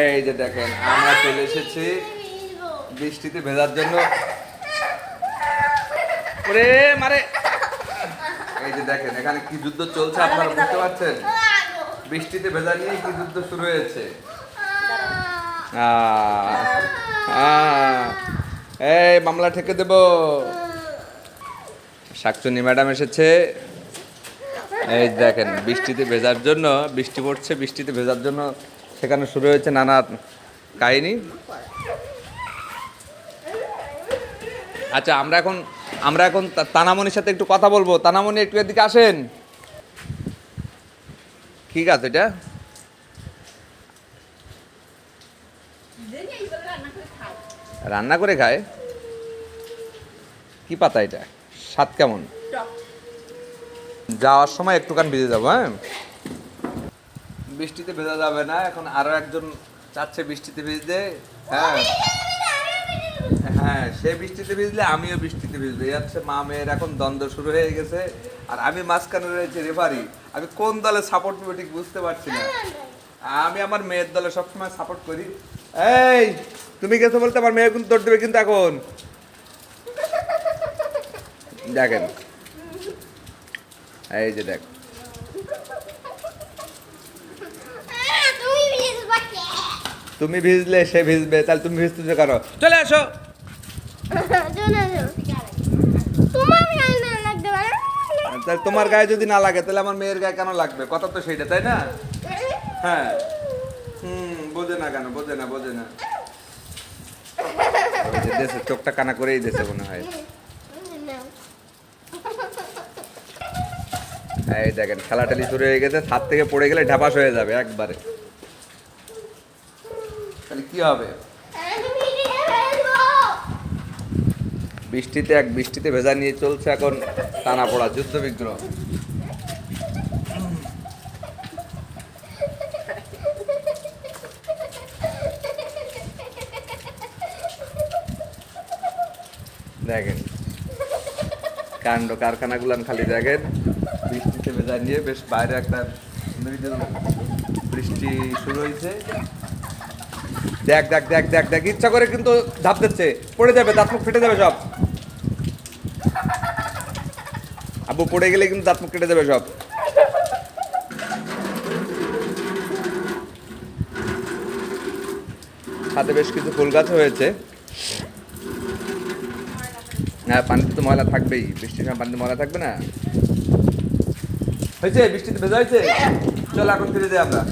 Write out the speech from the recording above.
এই যে দেখেন, আমরা চলে এসেছি বৃষ্টিতে ভেজার জন্য। এই যে দেখেন, এখানে কি যুদ্ধ চলছে আপনারা বুঝতে পারছেন? বৃষ্টিতে ভেজা নিয়ে কি যুদ্ধ শুরু হয়েছে? এই মামলা ঠেকে দেব। শাকচুনি ম্যাডাম এসেছে। এই দেখেন, বৃষ্টিতে ভেজার জন্য, বৃষ্টি পড়ছে, বৃষ্টিতে ভেজার জন্য সেখানে শুরু হয়েছে নানা কাহিনী। আচ্ছা আমরা এখন আমরা এখন তা- তানামনির সাথে একটু কথা বলব। তানামনি একটু এদিকে আসেন। ঠিক আছে এটা? রান্না করে খায়? কি পাতা এটা? স্বাদ কেমন? যাওয়ার সময় একটুখান ভিজে যাব হ্যাঁ? বৃষ্টিতে ভেজা যাবে না, এখন আরও একজন চাচ্ছে বৃষ্টিতে ভিজতে। হ্যাঁ। হ্যাঁ সে বৃষ্টিতে ভিজলে আমিও বৃষ্টিতে ভিজবো। এই হচ্ছে মা মেয়ের এখন দ্বন্দ্ব শুরু হয়ে গেছে। আর আমি মাঝখানে রয়েছে রেফারি আমি কোন দলে সাপোর্ট করব ঠিক বুঝতে পারছি না। আমি আমার মেয়ের দলে সবসময় সাপোর্ট করি। এই, তুমি গেছো বলতে আমার মেয়ে কিন্তু দৌড় দেবে কিন্তু এখন। দেখেন। এই যে দেখ। তুমি ভিজলে সে ভিজবে তাহলে তুমি ভিজতেছো কেন? চলে আসো তাহলে তোমার গায়ে যদি না লাগে তাহলে আমার মেয়ের গায়ে কেন লাগবে? কথা তো সেইটা তাই না? হ্যাঁ। হুম বোঝে না কেন বোঝে না বোঝে না। দেশে চোখটা কানা করেই দেশে মনে হয়। এই দেখেন খেলাটালি শুরু হয়ে গেছে ছাদ থেকে পড়ে গেলে ঢাপাস হয়ে যাবে একবারে। তাহলে কি হবে? বৃষ্টিতে এক বৃষ্টিতে ভেজা নিয়ে চলছে এখন টানা পড়া যুদ্ধ বিগ্রহ। দেখেন, কাণ্ড কারখানাগুলান খালি দেখেন, বৃষ্টিতে ভেজা নিয়ে বেশ বাইরে একটা বৃষ্টি শুরু হয়েছে। দেখ দেখ দেখ দেখ দেখ, ইচ্ছা করে কিন্তু ধাপ দিচ্ছে। পড়ে যাবে, দাঁত মুখ ফেটে যাবে সব। আব্বু, পড়ে গেলে কিন্তু দাঁত মুখ কেটে যাবে সব। সাথে বেশ কিছু ফুল গাছ হয়েছে। হ্যাঁ পানিতে তো ময়লা থাকবেই। বৃষ্টির সময় পানিতে ময়লা থাকবে না। হয়েছে? বৃষ্টিতে ভেজা হয়েছে? চল, এখন ফিরে যাই আমরা।